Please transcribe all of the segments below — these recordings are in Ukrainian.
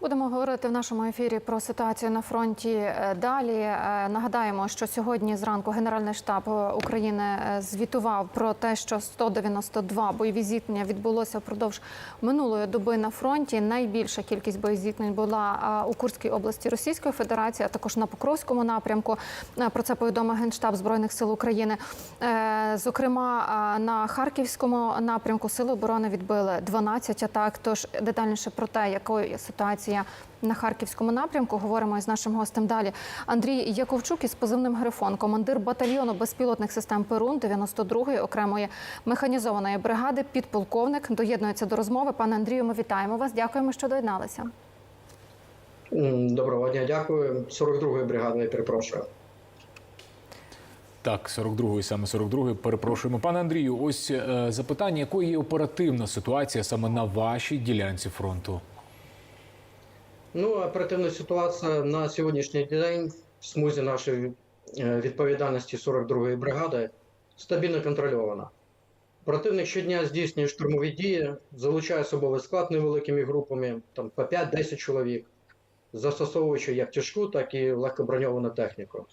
Будемо говорити в нашому ефірі про ситуацію на фронті е, далі. Е, Нагадаємо, що сьогодні зранку Генеральний штаб е, України звітував про те, що 192 бойові зіткнення відбулося впродовж минулої доби на фронті. Найбільша кількість бойових зіткнень була у Курській області Російської Федерації, а також на Покровському напрямку. Про це повідомив Генштаб збройних сил України. Зокрема, на Харківському напрямку сили оборони відбили 12 атак. Тож детальніше про те, якою є ситуація на харківському напрямку, говоримо із нашим гостем далі. Андрій Яковчук із позивним Грифон, командир батальйону безпілотних систем Перун 92-ї окремої механізованої бригади. Підполковник доєднується до розмови. Пане Андрію, ми вітаємо вас. Дякуємо, що доєдналися. Доброго дня, дякую. 42-ї бригади, я перепрошую. Так, 42-ї, саме 42-ї, перепрошуємо. Пане Андрію, ось е, запитання, якою є оперативна ситуація саме на вашій ділянці фронту? Ну, оперативна ситуація на сьогоднішній день в смузі нашої е, відповідальності 42-ї бригади стабільно контрольована. Противник щодня здійснює штурмові дії, залучає особовий склад невеликими групами, там по 5-10 чоловік, застосовуючи як тяжку, так і легкоброньовану техніку.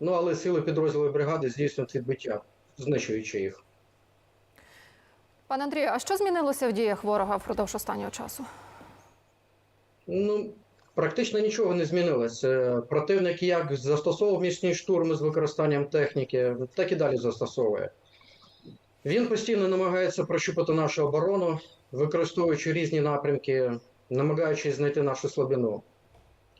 Ну, але сили підрозділу бригади здійснюють відбиття, знищуючи їх. Пане Андрію, а що змінилося в діях ворога впродовж останнього часу? Ну, практично нічого не змінилось. Е, Противник як застосовував міцні штурми з використанням техніки, так і далі застосовує. Він постійно намагається прощупати нашу оборону, використовуючи різні напрямки, намагаючись знайти нашу слабину.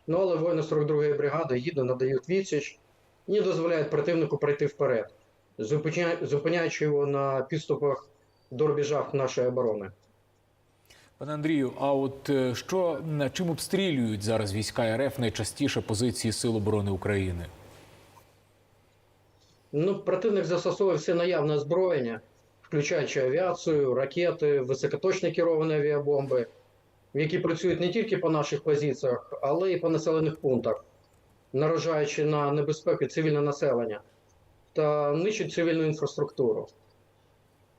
Ну, але воїни 42-ї бригади гідно надають відсіч і дозволяють противнику пройти вперед, зупиняючи його на підступах до рубежах нашої оборони. Пане Андрію, а от е, що чим обстрілюють зараз війська РФ найчастіше позиції Сил оборони України? Ну, противник застосовує все наявне озброєння, включаючи авіацію, ракети, високоточні керовані авіабомби, які працюють не тільки по наших позиціях, але й по населених пунктах, наражаючи на небезпеки цивільне населення та нищать цивільну інфраструктуру.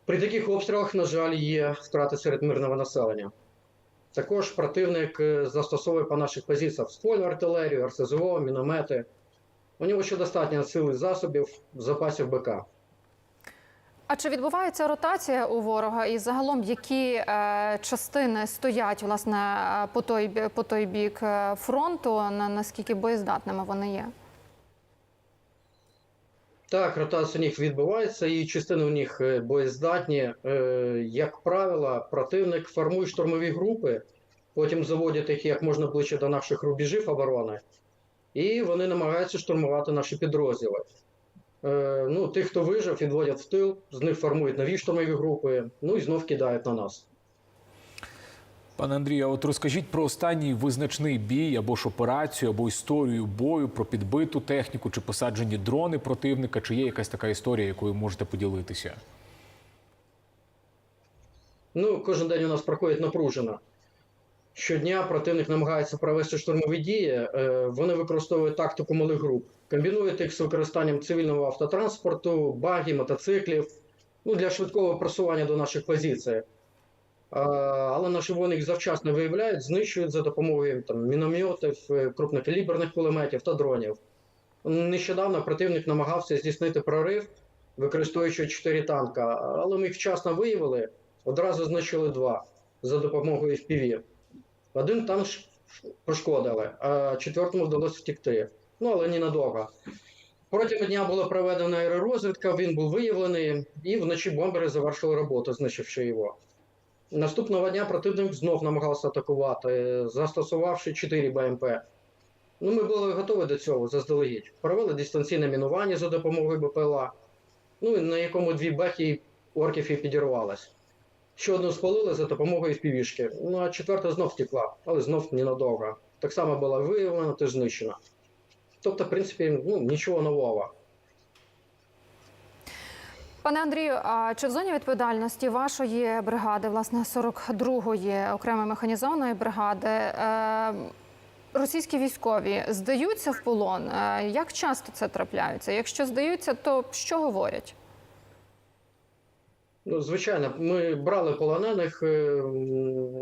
При таких обстрілах, на жаль, є втрати серед мирного населення. Також противник е, застосовує по наших позиціях ствольну артилерію, РСЗО, міномети. У нього ще достатньо сил і засобів, запасів БК. А чи відбувається ротація у ворога? І загалом які е, частини стоять власне по той по той бік е, фронту? На наскільки боєздатними вони є? Так, ротація у них відбувається, і частини у них е, боєздатні. Е, Як правило, противник формує штурмові групи, потім заводять їх як можна ближче до наших рубежів оборони, і вони намагаються штурмувати наші підрозділи. Е, Ну, тих, хто вижив, відводять в тил, з них формують нові штурмові групи, ну і знов кидають на нас. Пане Андрію, от розкажіть про останній визначний бій або ж операцію, або історію бою, про підбиту техніку чи посаджені дрони противника. Чи є якась така історія, якою можете поділитися? Ну, кожен день у нас проходить напружено. Щодня противник намагається провести штурмові дії. Е, Вони використовують тактику малих груп, комбінують їх з використанням цивільного автотранспорту, багів, мотоциклів ну, для швидкого просування до наших позицій. Але наші воїни їх завчасно виявляють, знищують за допомогою там, мінометів, е, крупнокаліберних кулеметів та дронів. Нещодавно противник намагався здійснити прорив, використовуючи 4 танка, але ми їх вчасно виявили, одразу знищили два за допомогою FPV. Один танк пошкодили, а четвертому вдалося втекти. Ну, але ненадовго. Протягом дня була проведена аеророзвідка, він був виявлений, і вночі бомбери завершили роботу, знищивши його. Наступного дня противник знов намагався атакувати, застосувавши 4 БМП. Ну, ми були готові до цього заздалегідь. Провели дистанційне мінування за допомогою БПЛА, ну, на якому дві бехи орків і підірвалась. Ще одну спалили за допомогою FPV-шки, ну а четверта знов втекла, але знов ненадовго. Так само була виявлена та знищена. Тобто, в принципі, ну, нічого нового. Пане Андрію, а чи в зоні відповідальності вашої бригади, власне, 42-ї окремої механізованої бригади, е, російські військові здаються в полон? Е, Як часто це трапляється? Якщо здаються, то що говорять? Ну, звичайно, ми брали полонених. е,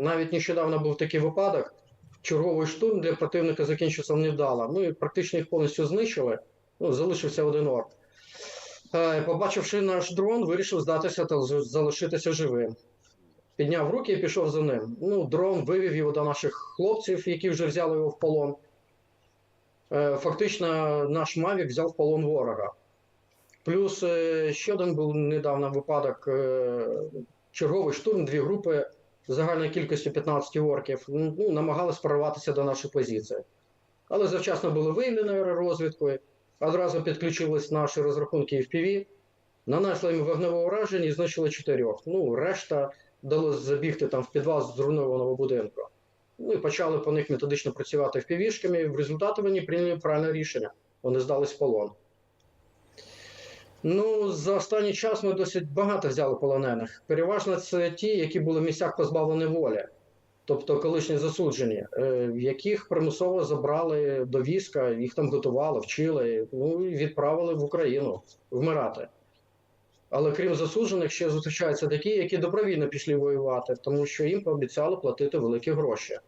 Навіть нещодавно був такий випадок. черговий штурм для противника закінчився невдало. Ну і практично їх повністю знищили. Ну, залишився один орк. Е, Побачивши наш дрон, вирішив здатися та залишитися живим. Підняв руки і пішов за ним. Ну, дрон вивів його до наших хлопців, які вже взяли його в полон. Е, Фактично, наш Мавік взяв в полон ворога. Плюс е, ще один був недавно випадок: черговий штурм, дві групи загальною кількістю 15 орків ну, намагались прорватися до нашої позиції. Але завчасно були виявлені аеророзвідкою, одразу підключились наші розрахунки FPV, нанесли їм вогневе ураження і знищили чотирьох. Ну, решта вдалося забігти там в підвал зруйнованого будинку. Ну і почали по них методично працювати FPV-шками, і в результаті вони прийняли правильне рішення. Вони здались в полон. Ну, за останній час ми досить багато взяли полонених. Переважно це ті, які були в місцях позбавлені волі, тобто колишні засуджені, е, яких примусово забрали до війська, їх там готували, вчили, ну і відправили в Україну вмирати. Але крім засуджених, ще зустрічаються такі, які добровільно пішли воювати, тому що їм пообіцяли платити великі гроші.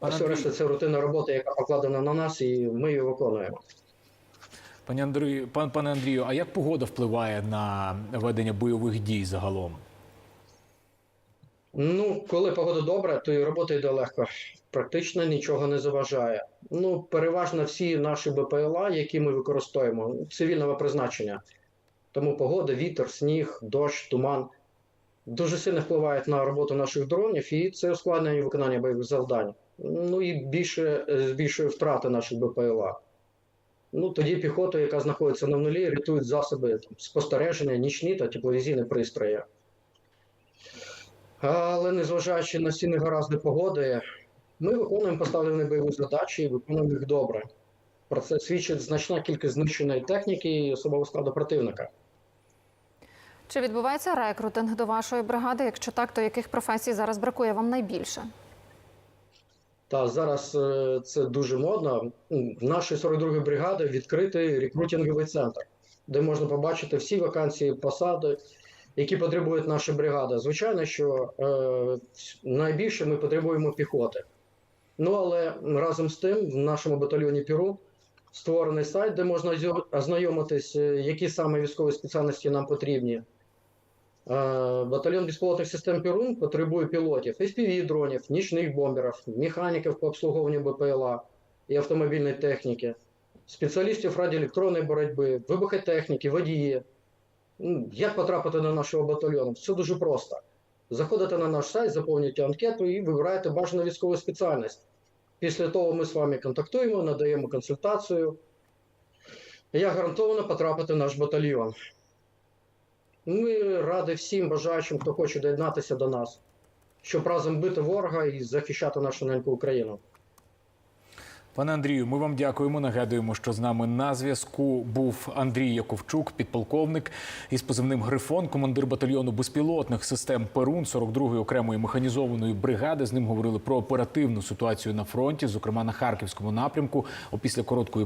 А все решта це рутинна робота, яка покладена на нас, і ми її виконуємо. Пане Андрію, пан, пане Андрію, а як погода впливає на ведення бойових дій загалом? Ну, коли погода добра, то і робота йде легко. Практично нічого не заважає. Ну, переважно всі наші БПЛА, які ми використовуємо, цивільного призначення. Тому погода, вітер, сніг, дощ, туман дуже сильно впливають на роботу наших дронів, і це ускладнює виконання бойових завдань. Ну і більше е, збільшує втрати наших БПЛА. Ну, тоді піхота, яка знаходиться на нулі, рятують засоби там, спостереження, нічні та тепловізійні пристрої. Але незважаючи на всі негаразди погоди, ми виконуємо поставлені бойові задачі і виконуємо їх добре. Про це свідчить значна кількість знищеної техніки і особового складу противника. Чи відбувається рекрутинг до вашої бригади? Якщо так, то яких професій зараз бракує вам найбільше? Та зараз е, це дуже модно. В нашій 42-ї бригади відкритий рекрутинговий центр, де можна побачити всі вакансії, посади, які потребують наша бригада. Звичайно, що е, найбільше ми потребуємо піхоти. Ну але разом з тим, в нашому батальйоні Піру створений сайт, де можна ознайомитись, е, які саме військові спеціальності нам потрібні. Е, Батальйон безпілотних систем Пірун потребує пілотів, FPV-дронів, нічних бомберів, механіків по обслуговуванню БПЛА і автомобільної техніки, спеціалістів радіоелектронної боротьби, вибухотехніки, водії. Як потрапити до нашого батальйону? Все дуже просто. Заходите на наш сайт, заповнюєте анкету і вибираєте бажану військову спеціальність. Після того ми з вами контактуємо, надаємо консультацію. Я гарантовано потрапити в наш батальйон. Ми раді всім бажаючим, хто хоче доєднатися до нас, щоб разом бити ворога і захищати нашу неньку Україну. Пане Андрію, ми вам дякуємо. Нагадуємо, що з нами на зв'язку був Андрій Яковчук, підполковник із позивним Грифон, командир батальйону безпілотних систем Перун 42-ї окремої механізованої бригади. З ним говорили про оперативну ситуацію на фронті, зокрема на харківському напрямку. Опісля короткої